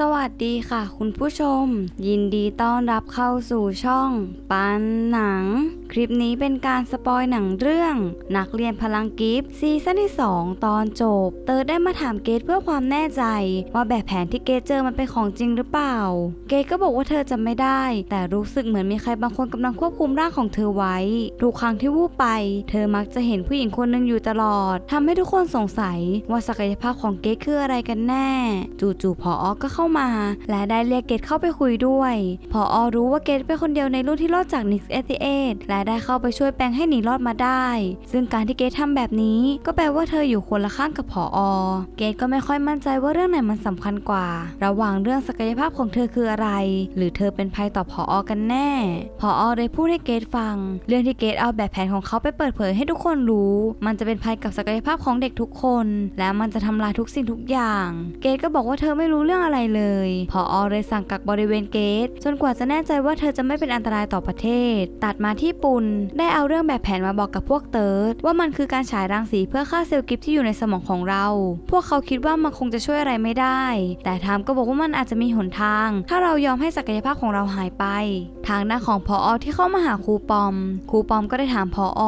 สวัสดีค่ะ คุณผู้ชม ยินดีต้อนรับเข้าสู่ช่อง ปันหนัง คลิปนี้เป็นการสปอยหนังเรื่อง นักเรียนพลังกิฟต์ซีซั่นที่ 2 ตอนจบ เติร์ดได้มาถามเกตเพื่อความแน่ใจ ว่าแบบแผนที่เกตเจอมันเป็นของจริงหรือเปล่า เกตก็บอกว่าเธอจำไม่ได้ แต่รู้สึกเหมือนมีใครบางคนกำลังควบคุมร่างของเธอไว้ทุกครั้งที่วูบไป เธอมักจะเห็นผู้หญิงคนหนึ่งอยู่ตลอดทำให้ทุกคนสงสัยว่าศักยภาพของเกตคืออะไรกันแน่ จู่ๆพออก็เข้ามา และได้เรียกเกตเข้าไปคุยด้วยพออรู้ว่าเกตเป็นคนเดียวในรุ่นที่รอดจากนิกเอทีเอและได้เข้าไปช่วยแปลงให้หนีรอดมาได้ ซึ่งการที่เกตทำแบบนี้ ก็แปลว่าเธออยู่คนละข้างกับพออเกตก็ไม่ค่อยมั่นใจว่าเรื่องไหนมันสำคัญกว่า ระหว่างเรื่องศักยภาพของเธอคืออะไร หรือเธอเป็นภัยต่อพออกันแน่ พออได้พูดให้เกตฟัง เรื่องที่เกตเอาแบบแผนของเขาไปเปิดเผยให้ทุกคนรู้ มันจะเป็นภัยกับศักยภาพของเด็กทุกคน และมันจะทำลายทุกสิ่งทุกอย่าง เกตก็บอกว่าเธอไม่รู้เรื่องอะไรเลย พออเลยสั่งกักบริเวณเกต จนกว่าจะแน่ใจว่าเธอจะไม่เป็นอันตรายต่อประเทศ ตัดมาที่ปุนได้เอาเรื่องแบบแผนมาบอกกับพวกเติร์ดว่ามันคือการฉายรังสีเพื่อฆ่าเซลล์กิฟที่อยู่ในสมองของเรา พวกเขาคิดว่ามันคงจะช่วยอะไรไม่ได้ แต่ทามก็บอกว่ามันอาจจะมีหนทาง ถ้าเรายอมให้ศักยภาพของเราหายไป ทางด้านของพออที่เข้ามาหาครูปอม ครูปอมก็ได้ถามพออ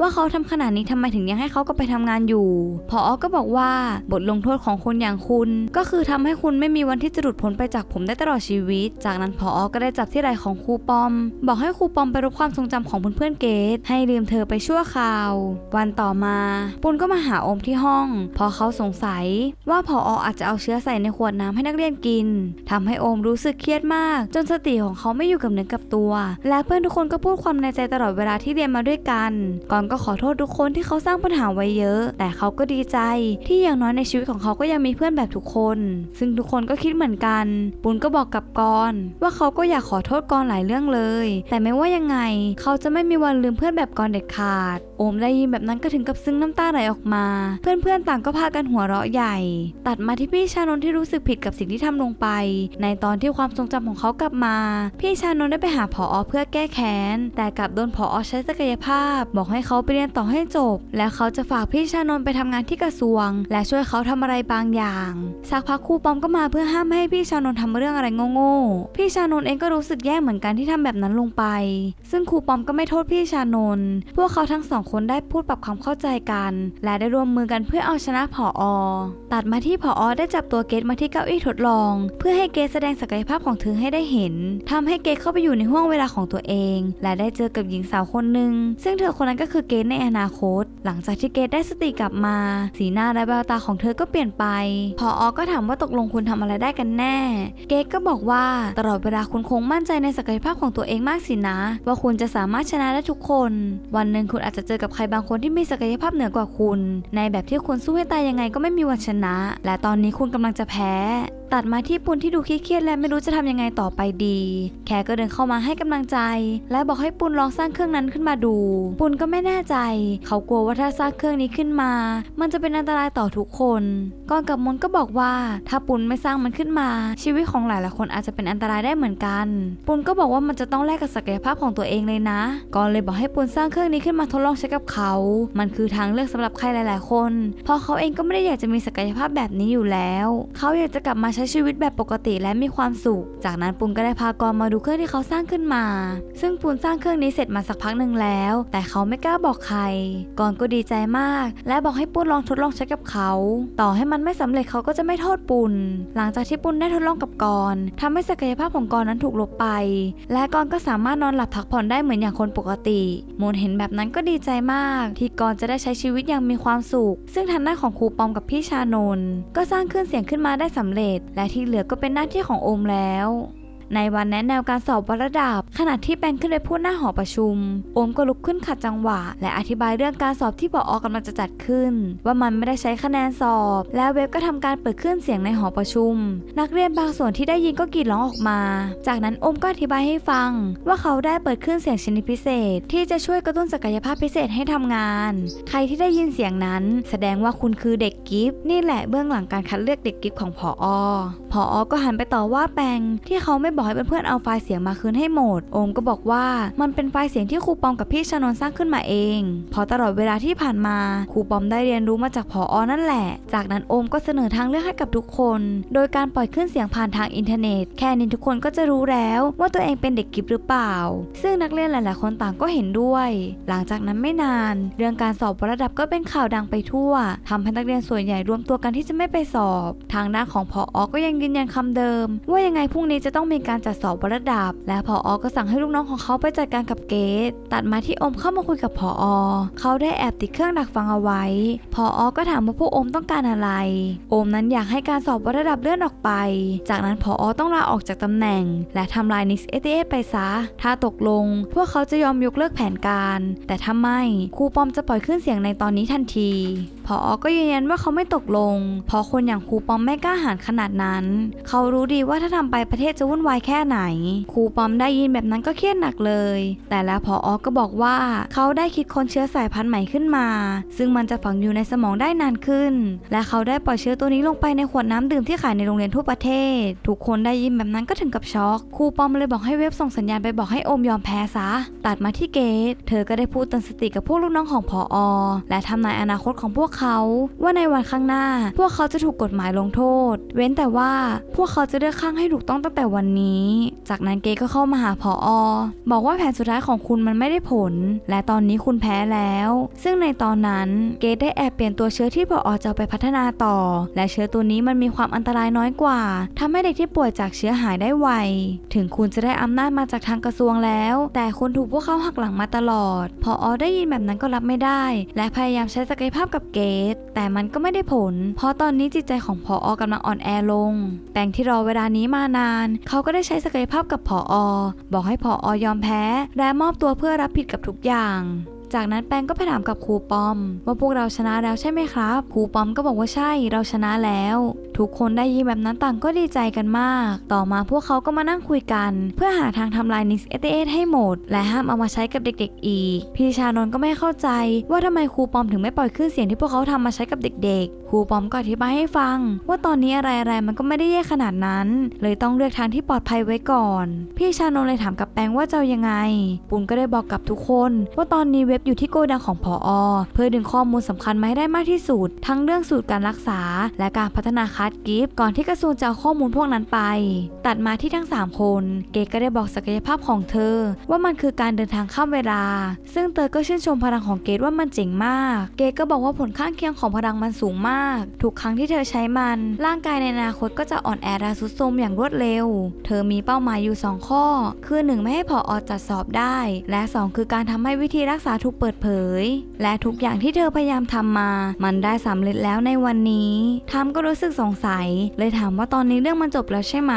ว่าเขาทำขนาดนี้ทำไมถึงยังให้เขาก็ไปทำงานอยู่ พออก็บอกว่าบทลงโทษของคนอย่างคุณ ก็คือทำให้คุณไม่มีวันที่จะหลุดพ้นไปจากผมได้ตลอดชีวิต จากนั้นพออก็ได้จับที่ไหล่ของครูปอม บอกให้ครูปอมไปรบความทรงจำของเพื่อนๆเกตให้ลืมเธอไปชั่วคราว วันต่อมาปุนก็มาหาอมที่ห้อง พอเขาสงสัย ว่าพอออาจจะเอาเชื้อใส่ในขวดน้ำให้นักเรียนกินทำให้อมรู้สึกเครียดมาก จนสติของเขาไม่อยู่กับเนื้อกับตัว และเพื่อนทุกคนก็พูดความในใจตลอดเวลาที่เรียนมาด้วยกัน ก่อนก็ขอโทษทุกคนที่เขาสร้างปัญหาไว้เยอะ แต่เขาก็ดีใจ ที่อย่างน้อยในชีวิตของเขาก็ยังมีเพื่อนแบบทุกคน ซึ่งทุกคนก็คิดเหมือนกัน ปุนก็บอกกับกอนว่าเขาก็อยากขอโทษกอนหลายเรื่องเลย แต่ไม่ว่ายังไง เขาจะไม่มีวันลืมเพื่อนแบบกอนเด็ดขาด โอมได้ยินแบบนั้นก็ถึงกับซึ้งน้ำตาไหลออกมา เพื่อนๆต่างก็พากันหัวเราะใหญ่ ตัดมาที่พี่ชานนท์ที่รู้สึกผิดกับสิ่งที่ทำลงไป ในตอนที่ความทรงจำของเขากลับมา พี่ชานนท์ได้ไปหาผอเพื่อแก้แค้น แต่กลับโดนผอใช้ศักยภาพ บอกให้เขาไปเรียนต่อให้จบ และเขาจะฝากพี่ชานนท์ไปทำงานที่กระทรวง และช่วยเขาทำอะไรบางอย่าง สักพักครูปอมก็มาเพื่อห้ามไม่ให้พี่ชานนท์ทำเรื่องอะไรโง่ๆพี่ชานนท์เองก็รู้สึกแย่เหมือนกันที่ทำแบบนั้นลงไป ซึ่งครูปอมก็ไม่โทษพี่ชานนท์พวกเขาทั้งสองคนได้พูดปรับความเข้าใจกัน และได้ร่วมมือกันเพื่อเอาชนะผออตัดมาที่ผออได้จับตัวเกตมาที่เก้าอี้ทดลอง เพื่อให้เกตแสดงศักยภาพของเธอให้ได้เห็นทำให้เกตเข้าไปอยู่ในห่วงเวลาของตัวเอง และได้เจอกับหญิงสาวคนหนึ่งซึ่งเธอคนนั้นก็คือเกตในอนาคต หลังจากที่เกตได้สติกลับมา สีหน้าและแววตาของเธอก็เปลี่ยนไปผอก็ถามว่าตกลงคุณทำอะไรได้กันแน่ เกตก็บอกว่าตลอดเวลาคุณคงมั่นใจในศักยภาพของตัวเองมากสินะ ว่าคุณจะสามารถชนะได้ทุกคน วันหนึ่งคุณอาจจะเจอกับใครบางคนที่มีศักยภาพเหนือกว่าคุณ ในแบบที่คุณสู้ให้ตายยังไงก็ไม่มีวันชนะ และตอนนี้คุณกำลังจะแพ้ ตัดมาที่ปุนที่ดูเครียดและไม่รู้จะทำยังไงต่อไปดีแคก็เดินเข้ามาให้กำลังใจ และบอกให้ปุนลองสร้างเครื่องนั้นขึ้นมาดู ปุนก็ไม่แน่ใจ เขากลัวว่าถ้าสร้างเครื่องนี้ขึ้นมา มันจะเป็นอันตรายต่อทุกคนก่อนกับมนก็บอกว่า ถ้าปุนไม่สร้างมันขึ้นมา ชีวิตของหลายๆคนอาจจะเป็นอันตรายได้เหมือนกัน ปุนก็บอกว่ามันจะต้องแลกกับศักยภาพของตัวเองเลยนะก่อนเลยบอกให้ปุนสร้างเครื่องนี้ขึ้นมาทดลองใช้กับเขา มันคือทางเลือกสำหรับใครหลาย ๆ คน เพราะเขาเองก็ไม่ได้อยากจะมีศักยภาพแบบนี้อยู่แล้ว เขาอยากจะกลับมาใช้ช้ชีวิตแบบปกติและมีความสุข จากนั้นปุนก็ได้พากรมาดูเครื่องที่เขาสร้างขึ้นมา ซึ่งปุนสร้างเครื่องนี้เสร็จมาสักพักหนึ่งแล้ว แต่เขาไม่กล้าบอกใครกอนก็ดีใจมาก และบอกให้ปุนลองทดลองใช้กับเขา ต่อให้มันไม่สำเร็จเขาก็จะไม่โทษปุนหลังจากที่ปุนได้ทดลองกับกอนทำให้ศักยภาพของกอนนั้นถูกลบไป และกอนก็สามารถนอนหลับพักผ่อนได้เหมือนอย่างคนปกติโมนเห็นแบบนั้นก็ดีใจมาก ที่กอนจะได้ใช้ชีวิตอย่างมีความสุข ซึ่งทางด้านของครูปอมกับพี่ชานนก็สร้างเครื่องเสียงขึ้นมาได้สำเร็จและที่เหลือก็เป็นหน้าที่ของโอมแล้ว ในวันแนะแนวการสอบวัดระดับ ขณะที่แปงค์ขึ้นไปพูดหน้าหอประชุม โอมก็ลุกขึ้นขัดจังหวะ และอธิบายเรื่องการสอบที่ปออกำลังจะจัดขึ้น ว่ามันไม่ได้ใช้คะแนนสอบ และเว็บก็ทำการเปิดเครื่องเสียงในหอประชุม นักเรียนบางส่วนที่ได้ยินก็กรีดร้องออกมา จากนั้นโอมก็อธิบายให้ฟัง ว่าเขาได้เปิดเครื่องเสียงชนิดพิเศษ ที่จะช่วยกระตุ้นศักยภาพพิเศษให้ทำงาน ใครที่ได้ยินเสียงนั้น แสดงว่าคุณคือเด็กกิฟต์นี่แหละเบื้องหลังการคัดเลือกเด็กกิฟต์ของผอผอก็หันไปต่อว่าแปงที่เขาไม่บอกบอกให้เพื่อนๆเอาไฟล์เสียงมาคืนให้หมด โอมก็บอกว่ามันเป็นไฟล์เสียงที่ครูปอมกับพี่ชนน์สร้างขึ้นมาเอง พอตลอดเวลาที่ผ่านมาครูปอมได้เรียนรู้มาจากผออนั่นแหละ จากนั้นโอมก็เสนอทางเลือกให้กับทุกคน โดยการปล่อยขึ้นเสียงผ่านทางอินเทอร์เน็ต แค่นี้ทุกคนก็จะรู้แล้วว่าตัวเองเป็นเด็กกิฟหรือเปล่า ซึ่งนักเรียนหลาย ๆ คนต่างก็เห็นด้วย หลังจากนั้นไม่นาน เรื่องการสอบระดับก็เป็นข่าวดังไปทั่วทำให้นักเรียนส่วนใหญ่รวมตัวกันที่จะไม่ไปสอบ ทางด้านของพออก็ยังยืนยันคำเดิม ว่ายังไงพรุ่งนี้จะต้องมีการการจัดสอบวระดับ และพออก็สั่งให้ลูกน้องของเขาไปจัดการกับเกตตัดมาที่อมเข้ามาคุยกับพออเขาได้แอบติดเครื่องดักฟังเอาไว้พออก็ถามว่าพวกอมต้องการอะไร อมนั้นอยากให้การสอบวระดับเลื่อนออกไป จากนั้นพออต้องลาออกจากตำแหน่ง และทำลายนิกเอเอไปซะ ถ้าตกลง พวกเขาจะยอมยกเลิกแผนการ แต่ถ้าไม่ครูปอมจะปล่อยขึ้นเสียงในตอนนี้ทันทีพออก็ยืนยันว่าเขาไม่ตกลง เพราะคนอย่างครูปอมไม่กล้าหาญขนาดนั้น เขารู้ดีว่าถ้าทำไปประเทศจะวุ่นวายแค่ไหน ครูปอมได้ยินแบบนั้นก็เครียดหนักเลย แต่แล้วพออก็บอกว่าเขาได้คิดค้นเชื้อสายพันธุ์ใหม่ขึ้นมา ซึ่งมันจะฝังอยู่ในสมองได้นานขึ้น และเขาได้ปล่อยเชื้อตัวนี้ลงไปในขวดน้ำดื่มที่ขายในโรงเรียนทั่วประเทศ ทุกคนได้ยินแบบนั้นก็ถึงกับช็อก ครูปอมเลยบอกให้เว็บส่งสัญญาณไปบอกให้โอมยอมแพ้ซะ ตัดมาที่เกต เธอก็ได้พูดเตือนสติกับพวกลูกน้องของพออ และทำนายอนาคตของพวกเขา ว่าในวันข้างหน้า พวกเขาจะถูกกฎหมายลงโทษ เว้นแต่ว่าพวกเขาจะเลือกข้างให้ถูกต้องตั้งแต่วันนี้จากนั้นเกตก็เข้ามาหาพออบอกว่าแผนสุดท้ายของคุณมันไม่ได้ผล และตอนนี้คุณแพ้แล้ว ซึ่งในตอนนั้นเกตได้แอบเปลี่ยนตัวเชื้อที่พออจะไปพัฒนาต่อ และเชื้อตัวนี้มันมีความอันตรายน้อยกว่าทำให้เด็กที่ป่วยจากเชื้อหายได้ไว ถึงคุณจะได้อำนาจมาจากทางกระทรวงแล้ว แต่คุณถูกพวกเขาหักหลังมาตลอด พออได้ยินแบบนั้นก็รับไม่ได้ และพยายามใช้ศักยภาพกับเกต แต่มันก็ไม่ได้ผล เพราะตอนนี้จิตใจของพออกำลังอ่อนแอลง แปงที่รอเวลานี้มานาน เขาก็ได้ใช้ศักยภาพกับผออบอกให้ผออยอมแพ้ และมอบตัวเพื่อรับผิดกับทุกอย่าง จากนั้นแปงก็ไปถามกับครูปอม ว่าพวกเราชนะแล้วใช่ไหมครับ ครูปอมก็บอกว่าใช่เราชนะแล้ว ทุกคนได้ยินแบบนั้นต่างก็ดีใจกันมาก ต่อมาพวกเขาก็มานั่งคุยกัน เพื่อหาทางทำลายนิกเอเอให้หมด และห้ามเอามาใช้กับเด็ก ๆ อีก พี่ชานนท์ก็ไม่เข้าใจ ว่าทำไมครูปอมถึงไม่ปล่อยขึ้นเสียงที่พวกเขาทำมาใช้กับเด็ก ๆ ครูปอมก็อธิบายให้ฟัง ว่าตอนนี้อะไรๆมันก็ไม่ได้แย่ขนาดนั้น เลยต้องเลือกทางที่ปลอดภัยไว้ก่อน พี่ชานนท์เลยถามกับแปงว่าจะยังไง ปุณก็ได้บอกกับทุกคน ว่าตอนนี้เว็บอยู่ที่โกดังของพออเพื่อดึงข้อมูลสำคัญมาให้ได้มากที่สุด ทั้งเรื่องสูตรการรักษา และการพัฒนาคัดกิฟก่อนที่กระทรวงจะเอาข้อมูลพวกนั้นไป ตัดมาที่ทั้ง 3 คน เกก็ได้บอกศักยภาพของเธอ ว่ามันคือการเดินทางข้ามเวลา ซึ่งเตอก็ชื่นชมพลังของเกดว่ามันเจ๋งมาก เกก็บอกว่าผลข้างเคียงของพลังมันสูงมาก ทุกครั้งที่เธอใช้มัน ร่างกายในอนาคตก็จะอ่อนแอและทรุดโทรมอย่างรวดเร็ว เธอมีเป้าหมายอยู่ 2 ข้อ คือ 1 ไม่ให้พออจัดสอบได้ และ 2 คือการทำให้วิธีรักษาถูกเปิดเผย และทุกอย่างที่เธอพยายามทำมา มันได้สำเร็จแล้วในวันนี้ทามก็รู้สึกสงสัย เลยถามว่าตอนนี้เรื่องมันจบแล้วใช่ไหม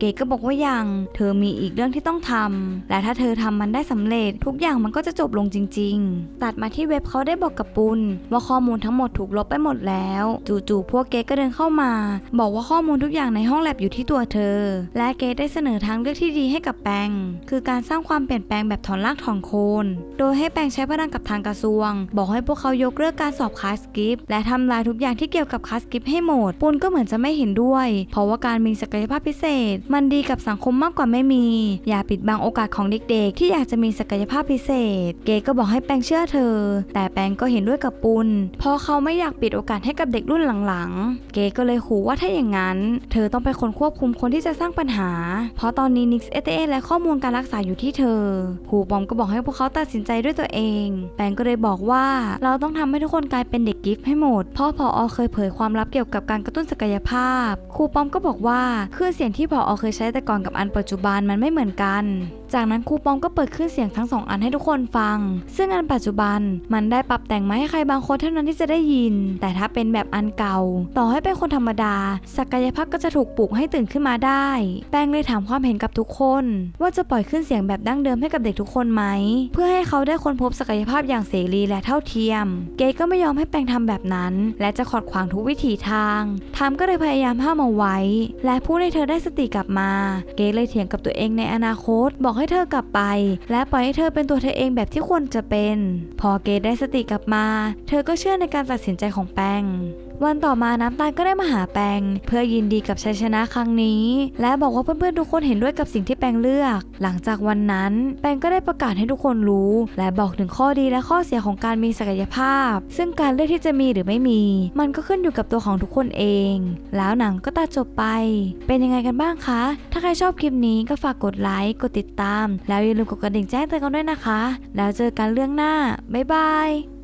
เกดก็บอกว่ายัง เธอมีอีกเรื่องที่ต้องทำและถ้าเธอทำมันได้สำเร็จ ทุกอย่างมันก็จะจบลงจริง ๆ ตัดมาที่เว็บเขาได้บอกกับปุณว่าข้อมูลทั้งหมดถูกลบไปหมดแล้ว จู่ๆพวกเกดก็เดินเข้ามา บอกว่าข้อมูลทุกอย่างในห้องแลบอยู่ที่ตัวเธอ และเกดได้เสนอทางเลือกที่ดีให้กับแปงคือการสร้างความเปลี่ยนแปลงแบบถอนรากถอนโคน โดยให้แปงใช้พลังกับทางกระทรวง บอกให้พวกเขายกเลิกการสอบคลาสกิฟและทำลายทุกอย่างที่เกี่ยวกับคลาสกิฟให้หมดปุณก็เหมือนจะไม่เห็นด้วย เพราะว่าการมีศักยภาพพิเศษ มันดีกับสังคมมากกว่าไม่มี อย่าปิดบังโอกาสของเด็กๆ ที่อยากจะมีศักยภาพพิเศษ เกก็บอกให้แปงเชื่อเธอ แต่แปงก็เห็นด้วยกับปุณเพราะเขาไม่อยากปิดโอกาสให้กับเด็กรุ่นหลังๆ เกก็เลยขู่ว่าถ้าอย่างนั้น เธอต้องเป็นคนควบคุมคนที่จะสร้างปัญหา เพราะตอนนี้นิกส์เอเและข้อมูลการรักษาอยู่ที่เธอครูปอมก็บอกให้พวกเขาตัดสินใจด้วยตัวเองแปงก็เลยบอกว่าเราต้องทำให้ทุกคนกลายเป็นเด็กกิฟต์ให้หมด เพราะพออเคยเผยความลับเกี่ยวกับการกระตุ้นศักยภาพ ครูปอมก็บอกว่าเครื่องเสียงที่พออเคยใช้แต่ก่อนกับอันปัจจุบันมันไม่เหมือนกันจากนั้นครูปอมก็เปิดขึ้นเสียงทั้งสองอันให้ทุกคนฟัง ซึ่งอันปัจจุบันมันได้ปรับแต่งมาให้ใครบางคนเท่านั้นที่จะได้ยิน แต่ถ้าเป็นแบบอันเก่า ต่อให้เป็นคนธรรมดา ศักยภาพก็จะถูกปลุกให้ตื่นขึ้นมาได้ แป้งเลยถามความเห็นกับทุกคน ว่าจะปล่อยขึ้นเสียงแบบดั้งเดิมให้กับเด็กทุกคนไหม เพื่อให้เขาได้ค้นพบศักยภาพอย่างเสรีและเท่าเทียม เกย์ก็ไม่ยอมให้แปงทำแบบนั้น และจะขอดขวางทุกวิถีทางทามก็เลยพยายามห้ามเอาไว้ และพูดให้เธอได้สติกลับมา เกย์เลยเถียงกับตัวเองในอนาคตบอกให้เธอกลับไป และปล่อยให้เธอเป็นตัวเธอเองแบบที่ควรจะเป็น พอเกดได้สติกลับมา เธอก็เชื่อในการตัดสินใจของแปง วันต่อมาน้ำตาลก็ได้มาหาแปงเพื่อยินดีกับชัยชนะครั้งนี้ และบอกว่าเพื่อนๆทุกคนเห็นด้วยกับสิ่งที่แปงเลือก หลังจากวันนั้น แปงก็ได้ประกาศให้ทุกคนรู้ และบอกถึงข้อดีและข้อเสียของการมีศักยภาพ ซึ่งการเลือกที่จะมีหรือไม่มี มันก็ขึ้นอยู่กับตัวของทุกคนเอง แล้วหนังก็ตัดจบไป เป็นยังไงกันบ้างคะ ถ้าใครชอบคลิปนี้ก็ฝากกดไลค์กดติดตาม แล้วอย่าลืมกดกระดิ่งแจ้งเตือนกันด้วยนะคะ แล้วเจอกันเรื่องหน้าบ๊ายบาย